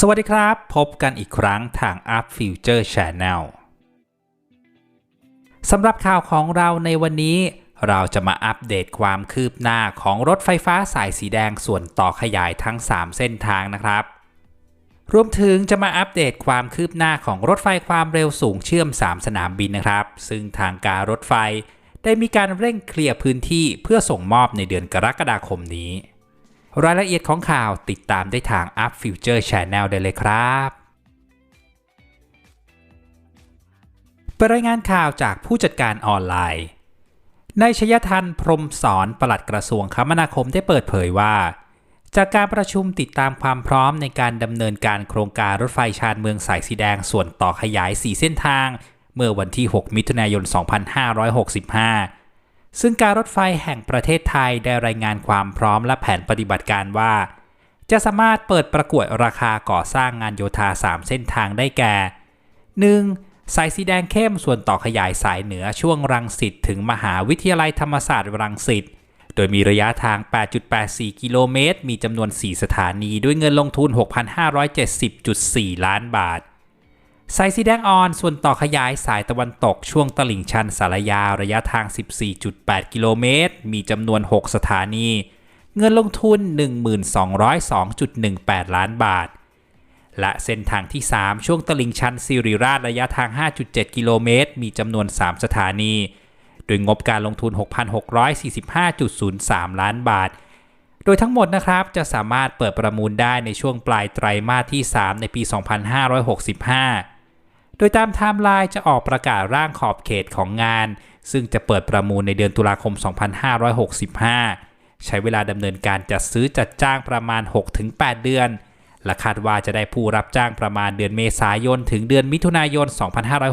สวัสดีครับ พบกันอีกครั้งทาง Up Future Channel สำหรับข่าวของเราในวันนี้ เราจะมาอัปเดตความคืบหน้าของรถไฟฟ้าสายสีแดงส่วนต่อขยายทั้ง 3 เส้นทางนะครับ รวมถึงจะมาอัปเดตความคืบหน้าของรถไฟความเร็วสูงเชื่อม 3 สนามบินนะครับ ซึ่งทางการรถไฟ ได้มีการเร่งเคลียร์พื้นที่เพื่อส่งมอบในเดือนกรกฎาคมนี้ รายละเอียดของข่าวติดตามได้ทาง Up Future Channel ได้เลยครับไปรายงานข่าวจากผู้จัดการออนไลน์นายชยทันพรมสอนปลัดกระทรวงคมนาคมได้เปิดเผยว่า จากการประชุมติดตามความพร้อมในการดำเนินการโครงการรถไฟชานเมืองสายสีแดงส่วนต่อขยาย 4 เส้นทาง เมื่อวันที่ 6 มิถุนายน 2565 ซึ่งการรถไฟแห่งประเทศไทยได้รายงานความพร้อมและแผนปฏิบัติการว่า จะสามารถเปิดประกวดราคาก่อสร้างงานโยธา 3 เส้นทางได้แก่ 1. สายสีแดงเข้มส่วนต่อขยายสายเหนือช่วงรังสิตถึงมหาวิทยาลัยธรรมศาสตร์รังสิตโดยมีระยะทาง 8.84 กิโลเมตร มีจำนวน 4 สถานีด้วยเงินลงทุน 6,570.4 ล้านบาท สายสีแดงอ่อนส่วนต่อขยายสายตะวันตกช่วงตลิ่งชันสารยาระยะทาง 14.8 กิโลเมตร มีจำนวน 6 สถานี เงินลงทุน 1202.18 ล้านบาท และเส้นทางที่ 3 ช่วงตลิ่งชันสิริราชระยะทาง 5.7 กิโลเมตร มีจำนวน 3 สถานี โดยงบการลงทุน 6,645.03 ล้านบาท โดยทั้งหมดนะครับจะสามารถเปิดประมูลได้ในช่วงปลายไตรมาสที่ 3 ในปี 2565 โดยตามไทม์ไลน์จะออกประกาศร่างขอบเขตของงาน ซึ่งจะเปิดประมูลในเดือนตุลาคม 2565 ใช้เวลาดำเนินการจัดซื้อจัดจ้างประมาณ 6-8 เดือน และคาดว่าจะได้ผู้รับจ้างประมาณเดือนเมษายน ถึงเดือนมิถุนายน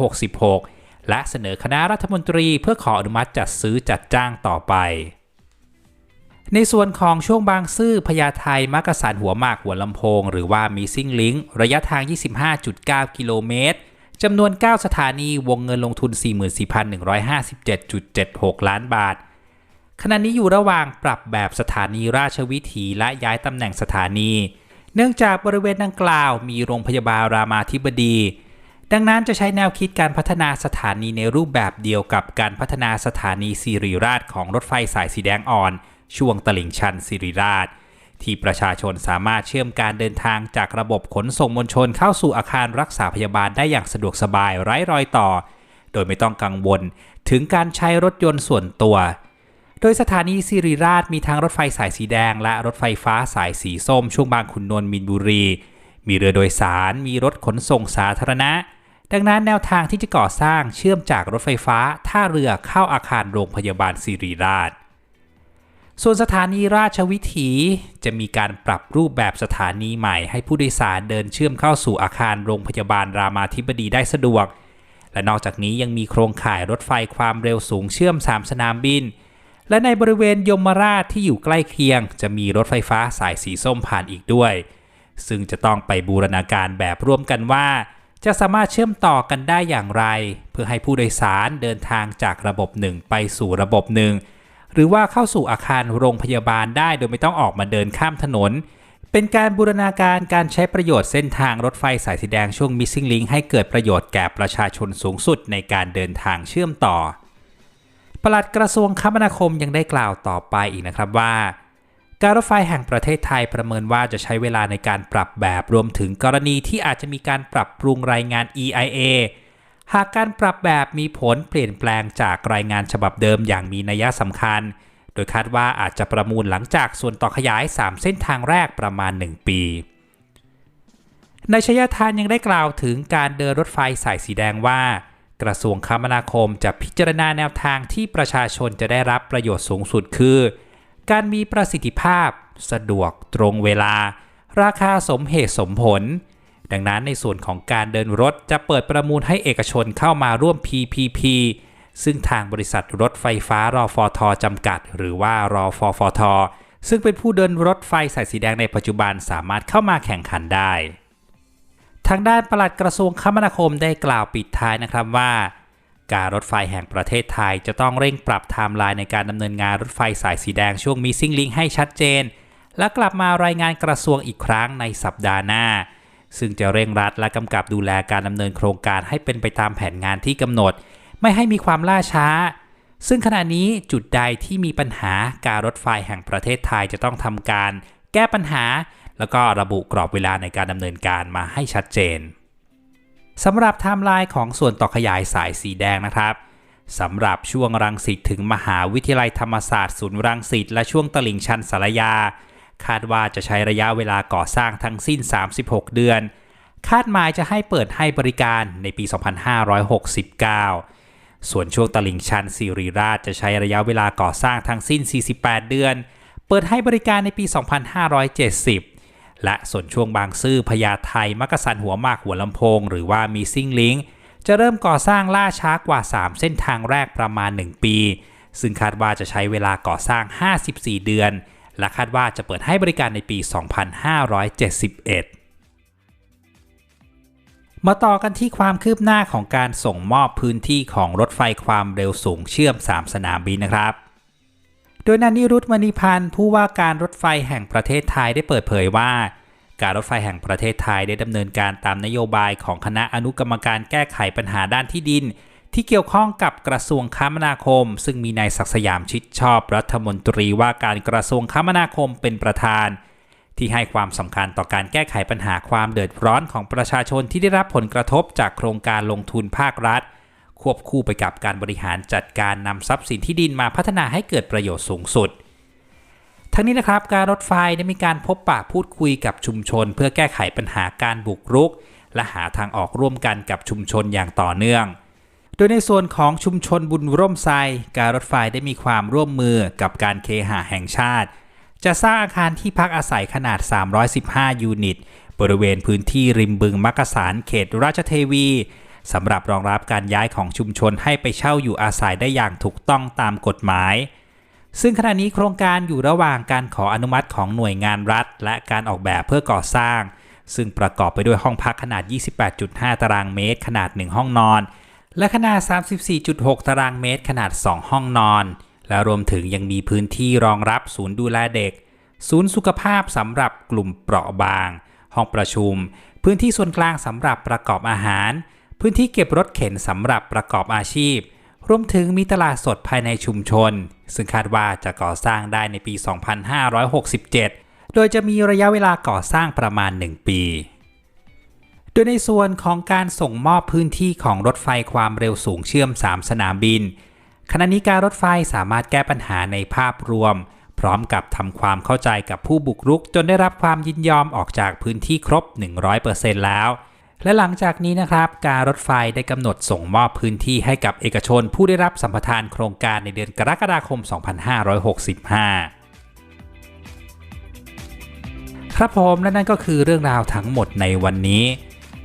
2566 และเสนอคณะรัฐมนตรีเพื่อขออนุมัติจัดซื้อจัดจ้างต่อไป ในส่วนของช่วงบางซื่อพญาไทมักกะสันหัวหมากหัวลำโพง หรือว่ามีซิ่งลิงระยะทาง 25.9 กิโลเมตร จำนวน 9 สถานีวงเงินลงทุน 44,157.76 ล้านบาท ขณะนี้อยู่ระหว่างปรับแบบสถานีราชวิถีและย้ายตำแหน่งสถานี เนื่องจากบริเวณดังกล่าวมีโรงพยาบาลรามาธิบดี ดังนั้นจะใช้แนวคิดการพัฒนาสถานีในรูปแบบเดียวกับการพัฒนาสถานีสิริราชของรถไฟสายสีแดงอ่อน ช่วงตลิ่งชันสิริราช ที่ประชาชนสามารถเชื่อมการเดินทางจากระบบขนส่งมวลชนเข้าสู่อาคารรักษาพยาบาลได้อย่างสะดวกสบายไร้รอยต่อ โดยไม่ต้องกังวลถึงการใช้รถยนต์ส่วนตัว โดยสถานีสิริราชมีทั้งรถไฟสายสีแดง และรถไฟฟ้าสายสีส้ม ช่วงบางขุนนนท์มินบุรี มีเรือโดยสาร มีรถขนส่งสาธารณะ ดังนั้นแนวทางที่จะก่อสร้างเชื่อมจากรถไฟฟ้าท่าเรือเข้าอาคารโรงพยาบาลสิริราช ส่วนสถานีราชวิถีจะมีการปรับรูปแบบสถานีใหม่ให้ผู้โดยสารเดินเชื่อมเข้าสู่อาคารโรงพยาบาลรามาธิบดีได้สะดวก และนอกจากนี้ยังมีโครงข่ายรถไฟความเร็วสูงเชื่อม 3 สนามบิน และในบริเวณยมราชที่อยู่ใกล้เคียง จะมีรถไฟฟ้าสายสีส้มผ่านอีกด้วย ซึ่งจะต้องไปบูรณาการแบบร่วมกันว่า จะสามารถเชื่อมต่อกันได้อย่างไร เพื่อให้ผู้โดยสารเดินทางจากระบบหนึ่งไปสู่ระบบหนึ่ง หรือว่าเข้าสู่อาคารโรงพยาบาลได้โดยไม่ต้องออกมาเดินข้ามถนน เป็นการบูรณาการการใช้ประโยชน์เส้นทางรถไฟสายสีแดงช่วง Missing Link ให้เกิดประโยชน์แก่ประชาชนสูงสุดในการเดินทางเชื่อมต่อปลัดกระทรวงคมนาคมยังได้กล่าวต่อไปอีกนะครับว่า การรถไฟแห่งประเทศไทยประเมินว่าจะใช้เวลาในการปรับแบบรวมถึงกรณีที่อาจจะมีการปรับปรุงรายงาน EIA หากการปรับแบบมีผลเปลี่ยนแปลงจากรายงานฉบับเดิมอย่างมีนัยสำคัญ โดยคาดว่าอาจจะประมูลหลังจากส่วนต่อขยาย 3 เส้นทางแรกประมาณ 1 ปีนายชยทานยังได้กล่าวถึงการเดินรถไฟสายสีแดงว่า กระทรวงคมนาคมจะพิจารณาแนวทางที่ประชาชนจะได้รับประโยชน์สูงสุดคือ การมีประสิทธิภาพ สะดวกตรงเวลา ราคาสมเหตุสมผล ดังนั้นในส่วนของการเดินรถจะเปิดประมูลให้เอกชนเข้ามาร่วม PPP ซึ่งทางบริษัทรถไฟฟ้ารอฟอทอจำกัด หรือว่ารอฟอฟอทอซึ่งเป็นผู้เดินรถไฟสายสีแดงในปัจจุบันสามารถเข้ามาแข่งขันได้ ทางด้านปลัดกระทรวงคมนาคมได้กล่าวปิดท้ายนะครับว่า การรถไฟแห่งประเทศไทยจะต้องเร่งปรับไทม์ไลน์ในการดำเนินงานรถไฟสายสีแดงช่วง Missing Link ให้ชัดเจน และกลับมารายงานกระทรวงอีกครั้งในสัปดาห์หน้า ซึ่งจะเร่งรัดและกำกับดูแลการดำเนินโครงการให้เป็นไปตามแผนงานที่กำหนด ไม่ให้มีความล่าช้า ซึ่งขณะนี้จุดใดที่มีปัญหาการรถไฟแห่งประเทศไทยจะต้องทำการ แก้ปัญหา แล้วก็ระบุกรอบเวลาในการดำเนินการมาให้ชัดเจนสำหรับไทม์ไลน์ของส่วนต่อขยายสายสีแดงนะครับสำหรับช่วงรังสิตถึงมหาวิทยาลัยธรรมศาสตร์ศูนย์รังสิตและช่วงตลิ่งชันสารยา คาดว่าจะใช้ระยะเวลาก่อสร้างทั้งสิ้น 36 เดือน คาดหมายจะให้เปิดให้บริการในปี 2569 ส่วนช่วงตลิ่งชันสิริราชจะใช้ระยะเวลาก่อสร้างทั้งสิ้น 48 เดือน เปิดให้บริการในปี 2570 และส่วนช่วงบางซื่อพญาไทมักกะสันหัวมากหัวลำโพง หรือว่ามีซิ่งลิงจะเริ่มก่อสร้างล่าช้ากว่า 3 เส้นทางแรกประมาณ 1 ปี ซึ่งคาดว่าจะใช้เวลาก่อสร้าง 54 เดือน และคาดว่าจะเปิดให้บริการในปี 2571มาต่อกันที่ความคืบหน้าของการส่งมอบพื้นที่ของรถไฟความเร็วสูงเชื่อม 3 สนามบินนะครับ โดยนันนิรุตมณีพันธ์ผู้ว่าการรถไฟแห่งประเทศไทยได้เปิดเผยว่า การรถไฟแห่งประเทศไทยได้ดำเนินการตามนโยบายของคณะอนุกรรมการแก้ไขปัญหาด้านที่ดิน ที่เกี่ยวข้องกับกระทรวงคมนาคม ซึ่งมีนายศักสยามชิดชอบรัฐมนตรีว่าการกระทรวงคมนาคมเป็นประธาน ที่ให้ความสำคัญต่อการแก้ไขปัญหาความเดือดร้อนของประชาชนที่ได้รับผลกระทบจากโครงการลงทุนภาครัฐ ควบคู่ไปกับการบริหารจัดการนำทรัพย์สินที่ดินมาพัฒนาให้เกิดประโยชน์สูงสุด ทั้งนี้นะครับการรถไฟได้มีการพบปะพูดคุยกับชุมชน เพื่อแก้ไขปัญหาการบุกรุก และหาทางออกร่วมกันกับชุมชนอย่างต่อเนื่อง โดยในส่วนของชุมชนบุญร่มไทรการรถไฟได้มีความร่วมมือกับการเคหะแห่งชาติ จะสร้างอาคารที่พักอาศัยขนาด 315 ยูนิต บริเวณพื้นที่ริมบึงมักกะสารเขตราชเทวีสำหรับรองรับการย้ายของชุมชนให้ไปเช่าอยู่อาศัยได้อย่างถูกต้องตามกฎหมาย ซึ่งขณะนี้โครงการอยู่ระหว่างการขออนุมัติของหน่วยงานรัฐ และการออกแบบเพื่อก่อสร้าง ซึ่งประกอบไปด้วยห้องพักขนาด 28.5 ตารางเมตร ขนาด 1 ห้องนอน และขนาด 34.6 ตารางเมตรขนาด 2 ห้องนอน และรวมถึงยังมีพื้นที่รองรับศูนย์ดูแลเด็ก ศูนย์สุขภาพสำหรับกลุ่มเปราะบาง ห้องประชุม พื้นที่ส่วนกลางสำหรับประกอบอาหาร พื้นที่เก็บรถเข็นสำหรับประกอบอาชีพ รวมถึงมีตลาดสดภายในชุมชน ซึ่งคาดว่าจะก่อสร้างได้ในปี 2567 โดยจะมีระยะเวลาก่อสร้างประมาณ 1 ปี โดยในส่วนของการส่งมอบพื้นที่ของรถไฟความเร็วสูงเชื่อม 3 สนามบิน ขณะนี้การรถไฟสามารถแก้ปัญหาในภาพรวม พร้อมกับทำความเข้าใจกับผู้บุกรุก จนได้รับความยินยอมออกจากพื้นที่ครบ 100%แล้ว และหลังจากนี้นะครับ การรถไฟได้กำหนดส่งมอบพื้นที่ให้กับเอกชน ผู้ได้รับสัมปทานโครงการในเดือนกรกฎาคม 2565ครับผมและนั่นก็คือเรื่องราวทั้งหมดในวันนี้